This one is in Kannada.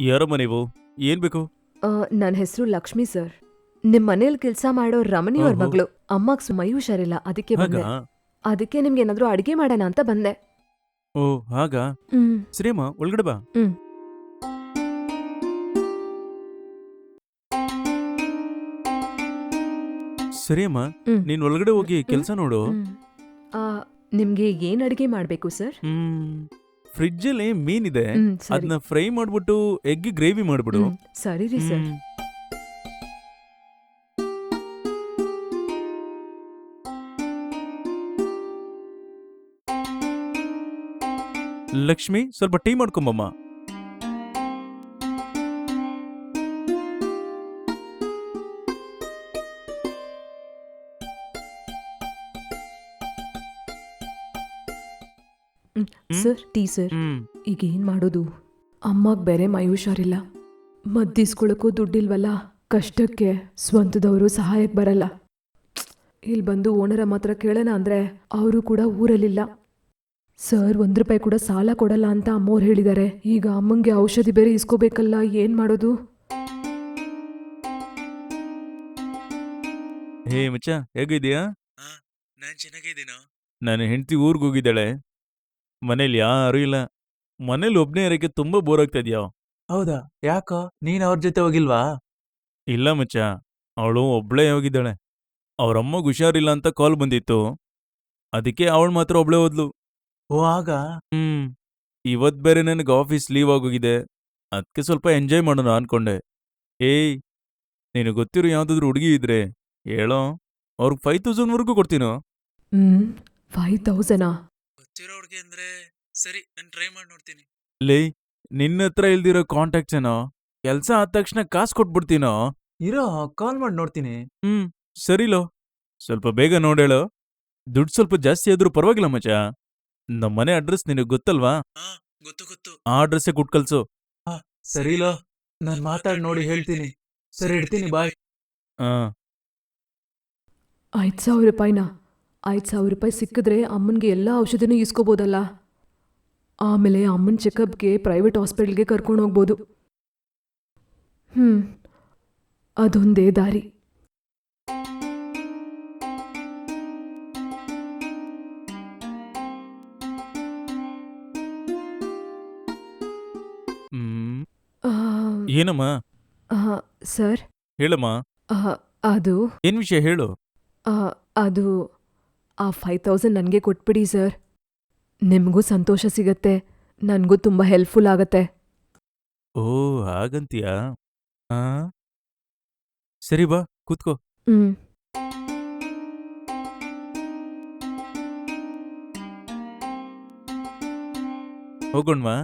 ಯಾರಮ್ಮ ನೀವು? ಏನ್ ಬೇಕು? ನನ್ನ ಹೆಸರು ಲಕ್ಷ್ಮಿ ಸರ್. ನಿಮ್ ಮನೇಲಿ ಕೆಲಸ ಮಾಡೋ ರಮಣಿ ಅವ್ರ ಓಹೋ. ಮಗಳು. ಅಮ್ಮಗ್ ಸುಮೈ ಹುಷಾರಿಲ್ಲ ಅದಕ್ಕೆ ಹಾಗ? ಅದಕ್ಕೆ ನಿಮ್ಗೆ ಏನಾದ್ರು ಅಡಿಗೆ ಮಾಡೋಣ ಅಂತ ಬಂದೆ. ಓ ಹಾಗ? ಹ್ಮ್. ಸರಿಯಮ್ಮ ಒಳಗಡೆ ಬಾ. ಹ್ಮ್. ಸರಿಯಮ್ಮ ಹ್ಮ್. ನೀನ್ ಒಳಗಡೆ ಹೋಗಿ. ಕೆಲಸ ನೋಡು ಹ್ಮ್. ಆ, ನಿಮ್ಗೆ ಏನ್ ಅಡಿಗೆ ಮಾಡ್ಬೇಕು ಸರ್ ಹ್ಮ್ ಫ್ರಿಡ್ಜ್ ಅಲ್ಲಿ ಹ್ಮ್ ಸರಿ ಅದನ್ನ ಫ್ರೈ ಮಾಡ್ಬಿಟ್ಟು ಎಗ್ ಗ್ರೇವಿ ಮಾಡ್ಬಿಡು ಹ್ಮ್, ಸರಿ ರೀ ಸರ್ ಹ್ಮ್. ಲಕ್ಷ್ಮಿ ಸ್ವಲ್ಪ ಟೀ ಮಾಡ್ಕೊಂಬಮ್ಮ ಸರ್ ಟೀ ಸರ್ ಈಗ ಏನ್ ಮಾಡೋದು? ಅಮ್ಮಗೆ ಬೇರೆ ಮೈ ಹುಷಾರಿಲ್ಲ ಮದ್ದಿಸ್ಕೊಳಕ್ಕೂ ದುಡ್ಡಿಲ್ವಲ್ಲ? ಕಷ್ಟಕ್ಕೆ ಸ್ವಂತದವರು ಸಹಾಯಕ್ಕೆ ಬರಲ್ಲ. ಇಲ್ಲಿ ಬಂದು ಓನರ ಮಾತ್ರ ಕೇಳೋಣ ಅಂದ್ರೆ ಅವರು ಕೂಡ ಊರಲ್ಲಿಲ್ಲ. ಸರ್ ಒಂದು ರೂಪಾಯಿ ಕೂಡ ಸಾಲ ಕೊಡಲ್ಲ ಅಂತ ಅಮ್ಮೋರು ಹೇಳಿದ್ದಾರೆ. ಈಗ ಅಮ್ಮಂಗೆ ಔಷಧಿ ಬೇರೆ ಇಸ್ಕೋಬೇಕಲ್ಲ ಏನು ಮಾಡೋದು? ಹೇ ಮಚ್ಚ ಹೇಗಿದ್ಯಾ ನಾನು ಚೆನ್ನಾಗಿದ್ದೀನ? ನನ್ನ ಹೆಂಡತಿ ಊರಿಗೆ ಹೋಗಿದ್ದಾಳೆ. ಮನೇಲಿ ಯಾರು ಇಲ್ಲ. ಮನೇಲಿ ಒಬ್ನೇ ಇರಕ್ಕೆ ತುಂಬಾ ಬೋರ್ ಆಗ್ತಾ ಇದ್ಯಾ? ಹೌದಾ? ಯಾಕೋ? ನೀನ್ ಅವ್ರ ಜೊತೆ ಹೋಗಿಲ್ವಾ? ಇಲ್ಲ ಮಚ್ಚ. ಅವಳು ಒಬ್ಳೇ ಹೋಗಿದ್ದಾಳೆ. ಅವ್ರಮ್ಮಗ್ ಹುಷಾರಿಲ್ಲ ಅಂತ ಕಾಲ್ ಬಂದಿತ್ತು. ಅದಕ್ಕೆ ಅವಳು ಮಾತ್ರ ಒಬ್ಳೇ ಹೋದ್ಲು. ಓ ಆಗ? ಹ್ಮ್. ಇವತ್ ಬೇರೆ ನನಗೆ ಆಫೀಸ್ ಲೀವ್ ಆಗೋಗಿದೆ. ಅದಕ್ಕೆ ಸ್ವಲ್ಪ ಎಂಜಾಯ್ ಮಾಡೋಣ ಅನ್ಕೊಂಡೆ. ಏಯ್ ನೀನು ಗೊತ್ತಿರೋ ಯಾವ್ದಾದ್ರು ಹುಡುಗಿ ಇದ್ರೆ ಹೇಳೋ? ಅವ್ರಿಗೆ ಫೈವ್ ತೌಸಂಡ್ ವರ್ಗು ಕೊಡ್ತೀನೋ? ಹ್ಮ್ ಫೈವ್ ತೌಸಂಡಾ ಗೊತ್ತಿರೋ ಹುಡುಗಿ ಅಂದ್ರೆ ಸರಿ ನಾನು ಟ್ರೈ ಮಾಡಿ ನೋಡ್ತೀನಿ. ಲೇ ನಿನ್ನ ಹತ್ರ ಇಲ್ದಿರೋ ಕಾಂಟ್ಯಾಕ್ಟ್ಸ್ ಏನೋ? ಕೆಲ್ಸ ಆದ ತಕ್ಷಣ ಕಾಸು ಕೊಟ್ಬಿಡ್ತೀನೋ? ಇರೋ ಕಾಲ್ ಮಾಡಿ ನೋಡ್ತೀನಿ. ಹ್ಮ್ ಸರಿಲೋ ಸ್ವಲ್ಪ ಬೇಗ ನೋಡೇಳು ದುಡ್ಡು ಸ್ವಲ್ಪ ಜಾಸ್ತಿ ಆದ್ರೂ ಪರವಾಗಿಲ್ಲ ಮಚ್ಚ. ನಮ್ಮ ಮನೆ ಅಡ್ರೆಸ್ ನಿನಗೆ ಗೊತ್ತಲ್ವಾ? ಗೊತ್ತು ಗೊತ್ತು. ಆ ಅಡ್ರೆಸ್ಸೇ ಕೊಟ್ ಕಳ್ಸು. ಸರಿಲೋ ನಾನ್ ಮಾತಾಡ್ ನೋಡಿ ಹೇಳ್ತೀನಿ. ಸರಿ ಇಡ್ತೀನಿ ಬಾಯ್. ಹಾ. ಐದು ಸಾವಿರ ರೂಪಾಯಿನಾ? ಐದು ಸಾವಿರ ರೂಪಾಯಿ ಸಿಕ್ಕಿದ್ರೆ ಅಮ್ಮನಿಗೆ ಎಲ್ಲ ಔಷಧಿನೂ ಇಸ್ಕೋಬೋದಲ್ಲ ಆಮೇಲೆ ಅಮ್ಮನ ಚೆಕಪ್ಗೆ ಪ್ರೈವೇಟ್ ಹಾಸ್ಪಿಟಲ್ಗೆ ಕರ್ಕೊಂಡು ಹೋಗ್ಬೋದು. ಹ್ಞೂ ಅದೊಂದೇ ದಾರಿ. ಏನಮ್ಮ? ಸರ್? ಹೇಳಮ್ಮ. ಅದು ಏನು ವಿಷಯ ಹೇಳು? ಅದು ಆ ಫೈವ್ ತೌಸಂಡ್ ನನಗೆ ಕೊಟ್ಬಿಡಿ ಸರ್. ನಿಮಗೂ ಸಂತೋಷ ಸಿಗತ್ತೆ. ನನಗೂ ತುಂಬ ಹೆಲ್ಪ್ಫುಲ್ ಆಗತ್ತೆ. ಓ ಹಾಗಂತೀಯಾ? ಆ? ಸರಿ ಬಾ ಕೂತ್ಕೋ. ಹ್ಞೂ ಹೋಗೋಣ್ವಾ?